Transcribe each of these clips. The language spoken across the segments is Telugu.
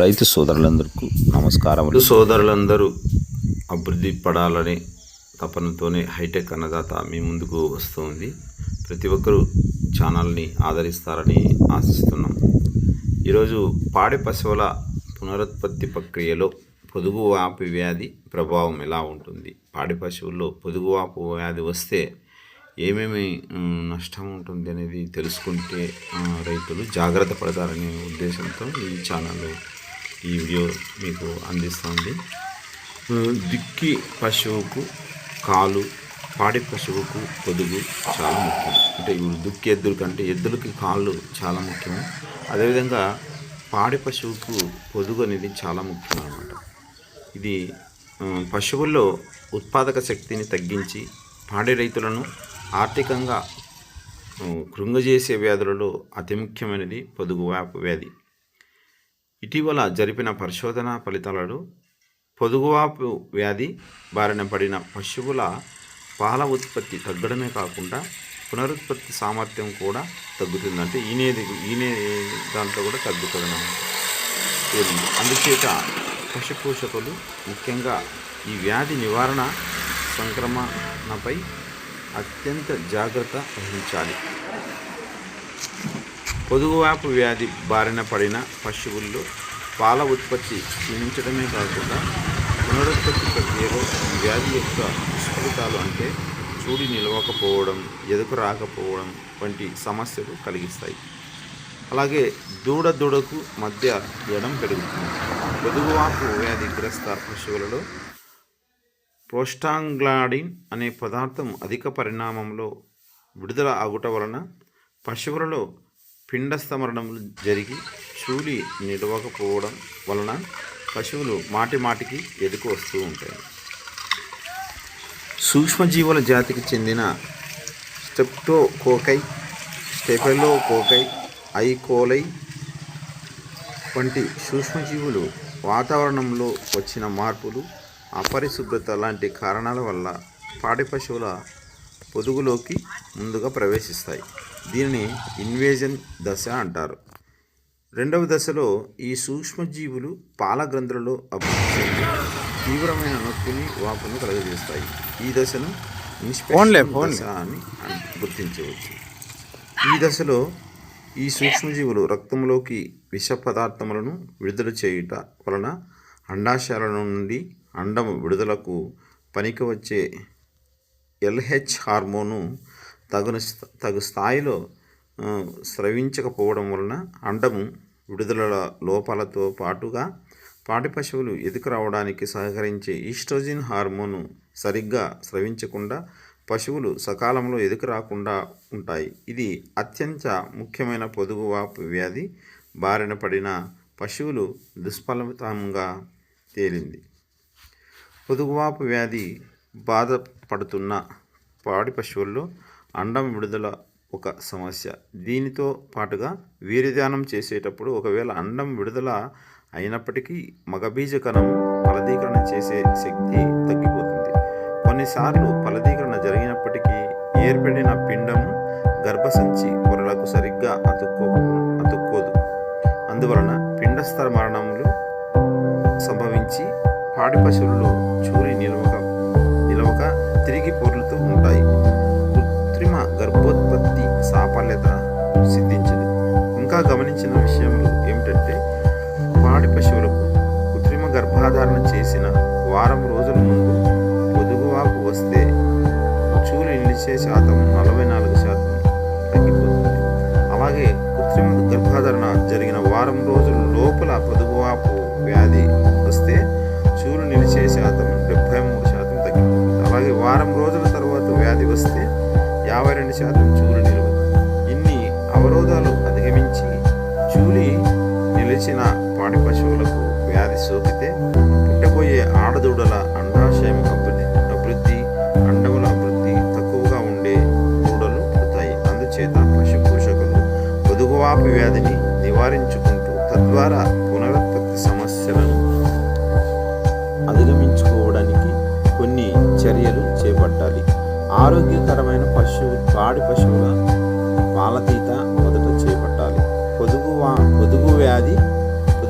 రైతు సోదరులందరికీ నమస్కారం సోదరులందరూ అభివృద్ధి పడాలని తపనతోనే హైటెక్ అన్నదాత మీ ముందుకు వస్తుంది ప్రతి ఒక్కరూ ఛానల్ని ఆదరిస్తారని ఆశిస్తున్నాం. ఈరోజు పాడి పశువుల పునరుత్పత్తి ప్రక్రియలో పొదుగువాపు వ్యాధి ప్రభావం ఎలా ఉంటుంది? పాడి పశువుల్లో పొదుగు వాపు వ్యాధి వస్తే ఏమేమి నష్టం ఉంటుంది అనేది తెలుసుకుంటే రైతులు జాగ్రత్త పడతారనే ఉద్దేశంతో ఈ ఛానల్ ఈ వీడియో మీకు అందిస్తుంది. దిక్కి పశువుకు కాలు పాడి పశువుకు పొదుగు చాలా ముఖ్యం. అంటే ఇప్పుడు దుక్కి ఎద్దుల కంటే ఎద్దులకి కాళ్ళు చాలా ముఖ్యం. అదేవిధంగా పాడి పశువుకు పొదుగు అనేది చాలా ముఖ్యం అనమాట ఇది పశువుల్లో ఉత్పాదక శక్తిని తగ్గించి పాడి రైతులను ఆర్థికంగా కృంగజేసే వ్యాధులలో అతి ముఖ్యమైనది పొదుగువాపు వ్యాధి. ఇటీవల జరిపిన పరిశోధన ఫలితాలలో పొదుగువాపు వ్యాధి బారిన పడిన పశువుల పాల ఉత్పత్తి తగ్గడమే కాకుండా పునరుత్పత్తి సామర్థ్యం కూడా తగ్గుతుందంటే ఈనేది ఈనే దాంట్లో కూడా తగ్గుతుందని అందుచేత పశుపోషకులు ముఖ్యంగా ఈ వ్యాధి నివారణ సంక్రమణపై అత్యంత జాగ్రత్త వహించాలి. పొదుగువాపు వ్యాధి బారిన పడిన పశువుల్లో పాల ఉత్పత్తి క్షీణించడమే కాకుండా పునరుత్పత్తి ప్రక్రియలో వ్యాధి యొక్క దుష్ఫలితాలు అంటే చూడి నిలవకపోవడం ఎదుకు రాకపోవడం వంటి సమస్యలు కలిగిస్తాయి. అలాగే దూడ దూడకు మధ్య ఎడం పెరుగుతుంది. పొదుగువాపు వ్యాధిగ్రస్త పశువులలో ప్రోస్టాంగ్లాడిన్ అనే పదార్థం అధిక పరిణామంలో విడుదల ఆగుట వలన పశువులలో పిండస్తమరణములు జరిగి చూలి నిడవకపోవడం వలన పశువులు మాటి మాటికి ఎదుకు వస్తూ ఉంటాయి. సూక్ష్మజీవుల జాతికి చెందిన స్టెప్టోకోకై స్టెఫెలోకోకై ఐకోలై వంటి సూక్ష్మజీవులు వాతావరణంలో వచ్చిన మార్పులు అపరిశుభ్రత లాంటి కారణాల వల్ల పాడి పశువుల పొదుగులోకి ముందుగా ప్రవేశిస్తాయి. దీనిని ఇన్వేజన్ దశ అంటారు. రెండవ దశలో ఈ సూక్ష్మజీవులు పాల గ్రంథులలో అభివృద్ధి చెంది తీవ్రమైన నొప్పిని వాపును కలుగజేస్తాయి. ఈ దశను దశ అని అన్- గుర్తించవచ్చు. ఈ దశలో ఈ సూక్ష్మజీవులు రక్తంలోకి విష పదార్థములను విడుదల చేయుట వలన అండాశయాల నుండి అండము విడుదలకు పనికి వచ్చే ఎల్హెచ్ హార్మోను తగున తగు స్థాయిలో స్రవించకపోవడం వలన అండము విడుదల లోపాలతో పాటుగా పాడి పశువులు ఎదుకు రావడానికి సహకరించే ఈస్ట్రోజిన్ హార్మోను సరిగ్గా స్రవించకుండా పశువులు సకాలంలో ఎదుకు రాకుండా ఉంటాయి. ఇది అత్యంత ముఖ్యమైన పొదుగువాపు వ్యాధి బారిన పడిన పశువులు దుష్ఫలితంగా తేలింది. పొదుగువాపు వ్యాధి బాధపడుతున్న పాడి పశువుల్లో అండం విడుదల ఒక సమస్య. దీనితో పాటుగా వీర్యదానం చేసేటప్పుడు ఒకవేళ అండం విడుదల అయినప్పటికీ మగబీజ కణం ఫలదీకరణ చేసే శక్తి తగ్గిపోతుంది. కొన్నిసార్లు ఫలదీకరణ జరిగినప్పటికీ ఏర్పడిన పిండము గర్భసంచి పొరలకు సరిగ్గా అతుక్కో అతుక్కోదు. అందువలన పిండస్థర మరణములు సంభవించి పాడి పశువుల్లో చూరి నిల్వ పాడి పశువులకు కృత్రిమ గర్భాధారణ చేసిన వారం రోజుల ముందు పొదుగువాపు వస్తే చూలు నిలిచే శాతం నలభై నాలుగు శాతం తగ్గిపోతుంది. అలాగే కృత్రిమ గర్భాధారణ జరిగిన వారం రోజుల లోపల పొదుగువాపు వ్యాధి వ్యాధి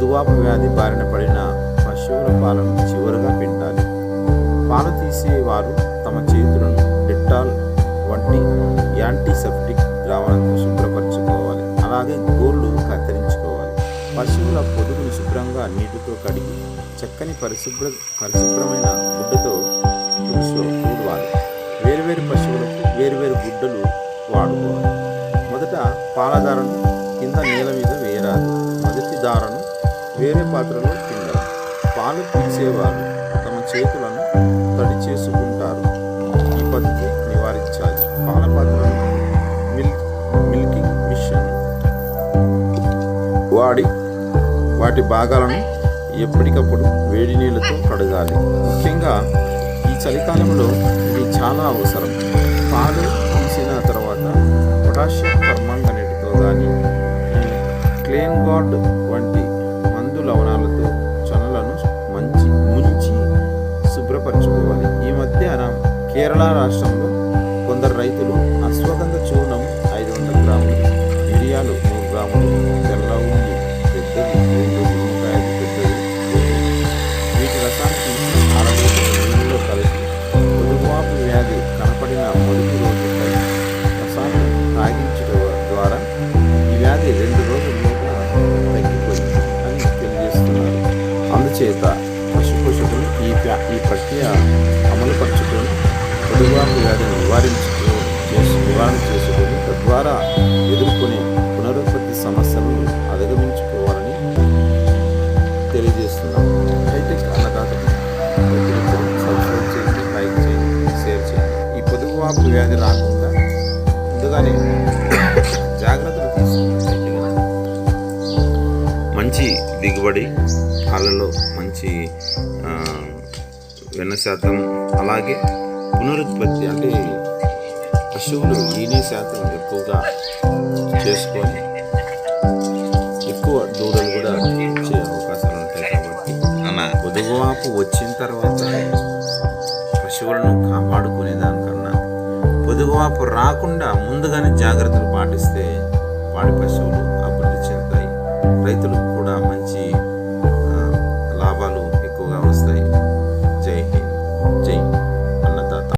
పాలతీత వ్యాధి బారిన పడిన పశువుల పాలను చివరగా పిండాలి. పాలు తీసేవారు తమ చేతులను డెట్టాల్ వంటి యాంటీసెప్టిక్ ద్రావణంతో శుభ్రపరచుకోవాలి. అలాగే గోళ్ళు కత్తిరించుకోవాలి. పశువుల పొదుగును శుభ్రంగా నీటితో కడిగి చక్కని పరిశుభ్ర పరిశుభ్రమైన గుడ్డతో తుడుచు ఊడవాలి వేరువేరు పశువులకు వేరువేరు గుడ్డలు వాడుకోవాలి. మొదట పాలధారను కింద నేల మీద వేయరాదు మొదటి దారను వేరే పాత్రలో పిండాలి పాలు తీసేవారు తమ చేతులను తడి చేసుకుంటారు ఈ పద్ధతి నివారించాలి. పాల పాత్రలను మిల్క్ మిల్కింగ్ మిషన్. వాడి వాటి భాగాలను ఎప్పటికప్పుడు వేడి నీళ్ళతో కడగాలి. ముఖ్యంగా ఈ చలికాలంలో ఇది చాలా అవసరం. పాలు తీసిన తర్వాత పొటాషియం పర్మాంగనేట్తో కానీ క్లేన్ గార్డ్ కేరళ రాష్ట్రంలో కొందరు రైతులు ద్వారా ఎదుర్కొనే పునరుత్పత్తి సమస్యలను అధిగమించుకోవాలని తెలియజేస్తున్నాం. హైటెక్ అన్నదాతలు ప్రతి ఒక్కరూ సబ్స్క్రైబ్ చేయండి లైక్ చేయండి షేర్ చేయండి. ఈ పొదుగువాపు వ్యాధి రాకుండా ముందుగానే జాగ్రత్తలు తీసుకున్నట్లయితే మంచి దిగుబడి పాలలో మంచి వెన్న శాతం అలాగే పునరుత్పత్తి అంటే పశువులు ఈనే శాతం ఎక్కువగా చేసుకొని ఎక్కువ దూడలు కూడా వచ్చే అవకాశాలు ఉంటాయి కాబట్టి పొదుగువాపు వచ్చిన తర్వాత పశువులను కాపాడుకునే దానికన్నా పొదుగువాపు రాకుండా ముందుగానే జాగ్రత్తలు పాటిస్తే పాడి పశువులు